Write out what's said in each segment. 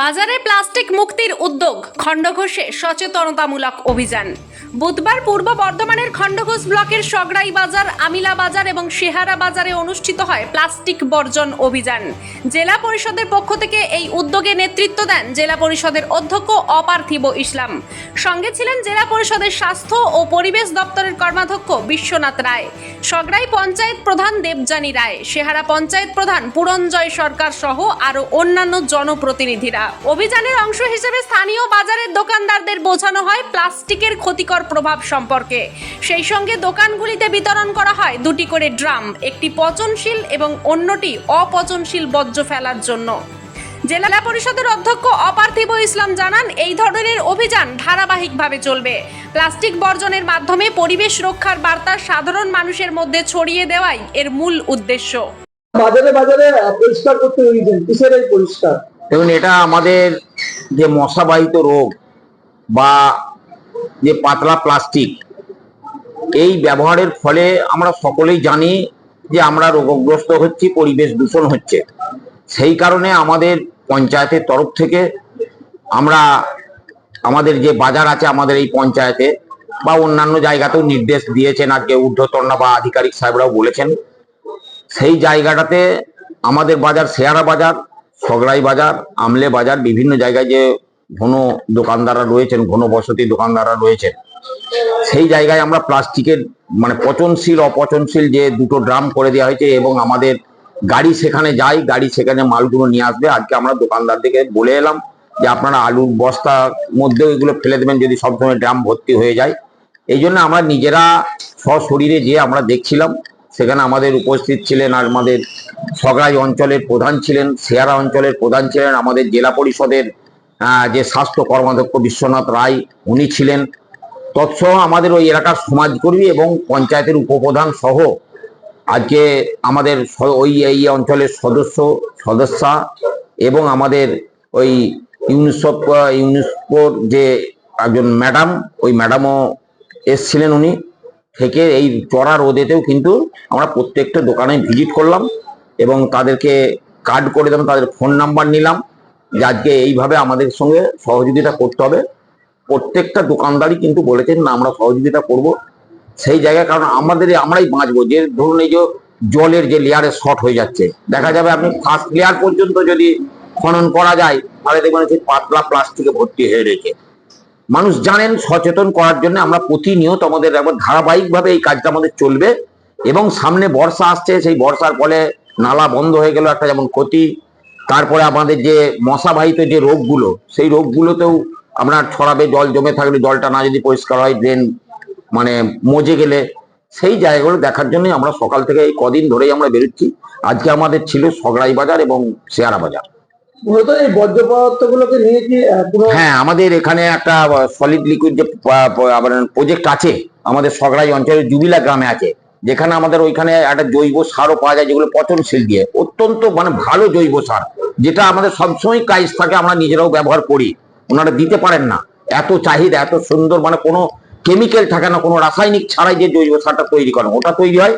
বাজারে প্লাস্টিক মুক্তির উদ্যোগ, খণ্ডঘোষে সচেতনতামূলক অভিযান। বুধবার পূর্ব বর্ধমানের খণ্ডঘোষ ব্লকের সগড়াই বাজার, আমিলা বাজার এবং সেহারা বাজারে অনুষ্ঠিত হয় প্লাস্টিক বর্জন অভিযান। জেলা পরিষদের পক্ষ থেকে এই উদ্যোগে নেতৃত্ব দেন জেলা পরিষদের অধ্যক্ষ অপার্থিব ইসলাম। সঙ্গে ছিলেন জেলা পরিষদের স্বাস্থ্য ও পরিবেশ দপ্তরের কর্মাধ্যক্ষ বিশ্বনাথ রায়। সগড়াই পঞ্চায়েত প্রধান দেবযানী রায় সেহারা পঞ্চায়েত প্রধান পুরঞ্জয় সরকার সহ আরও অন্যান্য জনপ্রতিনিধিরা। অভিযানের অংশ হিসেবে স্থানীয় বাজারের দোকানদারদের বোঝানো হয় প্লাস্টিকের ক্ষতিকর প্রভাব সম্পর্কে। সেই সঙ্গে দোকানগুলিতে বিতরণ করা হয় দুটি করে ড্রাম, একটি পচনশীল এবং অন্যটি অপচনশীল বর্জ্য ফেলার জন্য। জেলা পরিষদের অধ্যক্ষ অপার্থিব ইসলাম জানান, এই ধরনের অভিযান ধারাবাহিকভাবে চলবে। প্লাস্টিক বর্জনের মাধ্যমে পরিবেশ রক্ষার বার্তা সাধারণ মানুষের মধ্যে ছড়িয়ে দেওয়াই এর মূল উদ্দেশ্য। বাজারে বাজারে পরিষ্কার করতে কিসের এই পরিষ্কার? দেখুন, এটা আমাদের যে মশাবাহিত রোগ বা যে পাতলা প্লাস্টিক, এই ব্যবহারের ফলে আমরা সকলেই জানি যে আমরা রোগগ্রস্ত হচ্ছি, পরিবেশ দূষণ হচ্ছে। সেই কারণে আমাদের পঞ্চায়েতের তরফ থেকে আমরা আমাদের যে বাজার আছে আমাদের এই পঞ্চায়েতে বা অন্যান্য জায়গাতেও নির্দেশ দিয়েছেন আজকে ঊর্ধ্বতনা বা আধিকারিক সাহেবরাও বলেছেন, সেই জায়গাটাতে আমাদের বাজার, শেয়ারা বাজার সগড়াই বাজার, আমলে বাজার, বিভিন্ন জায়গায় যে ঘন দোকানদাররা রয়েছেন, ঘন বসতি দোকানদাররা রয়েছেন। সেই জায়গায় আমরা প্লাস্টিকের মানে পচনশীল, অপচনশীল যে দুটো ড্রাম করে দেওয়া হয়েছে এবং আমাদের গাড়ি সেখানে যাই গাড়ি সেখানে মালগুলো নিয়ে আসবে। আজকে আমরা দোকানদারদেরকে বলে এলাম যে আপনারা আলুর বস্তা মধ্যেও এগুলো ফেলে দেবেন যদি সবসময় ড্রাম ভর্তি হয়ে যায়। এই জন্য আমরা নিজেরা সশরীরে যে আমরা দেখছিলাম সেখানে আমাদের উপস্থিত ছিলেন আর আমাদের সগড়াই অঞ্চলের প্রধান ছিলেন শেয়ারা অঞ্চলের প্রধান ছিলেন, আমাদের জেলা পরিষদের যে স্বাস্থ্য কর্মাধ্যক্ষ বিশ্বনাথ রায়, উনি ছিলেন। তৎসহ আমাদের ওই এলাকার সমাজকর্মী এবং পঞ্চায়েতের উপপ্রধান সহ আজকে আমাদের ওই, এই অঞ্চলের সদস্য, সদস্যা এবং আমাদের ওই ইউনিসেফ ইউনিস্কোর যে একজন ম্যাডাম, ওই ম্যাডামও এসছিলেন উনি। থেকে এই চড়া রোদেতেও কিন্তু আমরা প্রত্যেকটা দোকানে ভিজিট করলাম এবং তাদেরকে কার্ড করে দিলাম, তাদের ফোন নাম্বার নিলাম যে আজকে এইভাবে আমাদের সঙ্গে সহযোগিতা করতে হবে। প্রত্যেকটা দোকানদারই কিন্তু বলেছেন, না, আমরা সহযোগিতা করব। সেই জায়গায় কারণ আমাদের আমরাই বাঁচবো। যে ধরুন এই যে জলের যে লেয়ারে শর্ট হয়ে যাচ্ছে, দেখা যাবে আপনি ফার্স্ট লেয়ার পর্যন্ত যদি খনন করা যায়, তাহলে দেখবেন সেই পাতলা প্লাস্টিকে ভর্তি হয়ে রয়েছে। মানুষ জানেন, সচেতন করার জন্য আমরা প্রতিনিয়ত আমাদের একবার ধারাবাহিকভাবে এই কাজটা আমাদের চলবে এবং সামনে বর্ষা আসছে, সেই বর্ষার ফলে নালা বন্ধ হয়ে গেল একটা যেমন ক্ষতি। তারপরে আমাদের যে মশাবাহিত যে রোগগুলো, সেই রোগগুলোতেও আমরা ছড়াবে, জল জমে থাকলে জলটা না যদি পরিষ্কার হয় ড্রেন মানে মজে গেলে, সেই জায়গাগুলো দেখার জন্য আমরা সকাল থেকে এই কদিন ধরেই আমরা বেরোচ্ছি। আজকে আমাদের ছিল সগড়াই বাজার এবং শেয়ারা বাজার মূলত এই বর্জ্য পদার্থ গুলোকে নিয়ে কি হ্যাঁ আমাদের এখানে একটা সলিড লিকুইড যে প্রজেক্ট আছে, আমাদের সগড়াই অঞ্চলের জুবিলা গ্রামে আছে, যেখানে আমাদের ওইখানে একটা জৈব সারও পাওয়া যায়, যেগুলো পচনশীল দিয়ে, অত্যন্ত মানে ভালো জৈব সার, যেটা আমাদের সবসময় কাজ থাকে, আমরা নিজেরাও ব্যবহার করি, ওনারা দিতে পারেন না, এত চাহিদা, এত সুন্দর মানে কোনো কেমিক্যাল থাকে না, কোনো রাসায়নিক ছাড়াই যে জৈব সারটা তৈরি করেন, ওটা তৈরি হয়,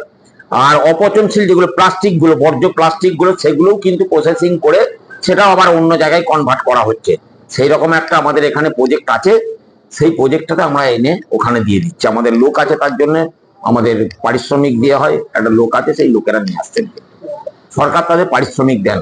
আর অপচনশীল যেগুলো প্লাস্টিকগুলো, বর্জ্য প্লাস্টিকগুলো, সেগুলোও কিন্তু প্রসেসিং করে সেটাও আবার অন্য জায়গায় কনভার্ট করা হচ্ছে। সেই রকম একটা আমাদের এখানে প্রজেক্ট আছে। সেই প্রজেক্টটাতে আমরা এনে ওখানে দিয়ে দিচ্ছি। আমাদের লোক আছে, তার জন্য আমাদের পারিশ্রমিক দেওয়া হয়। একটা লোক আছে, সেই লোকেরা নিয়ে আসছেন। সরকার তাদের পারিশ্রমিক দেন।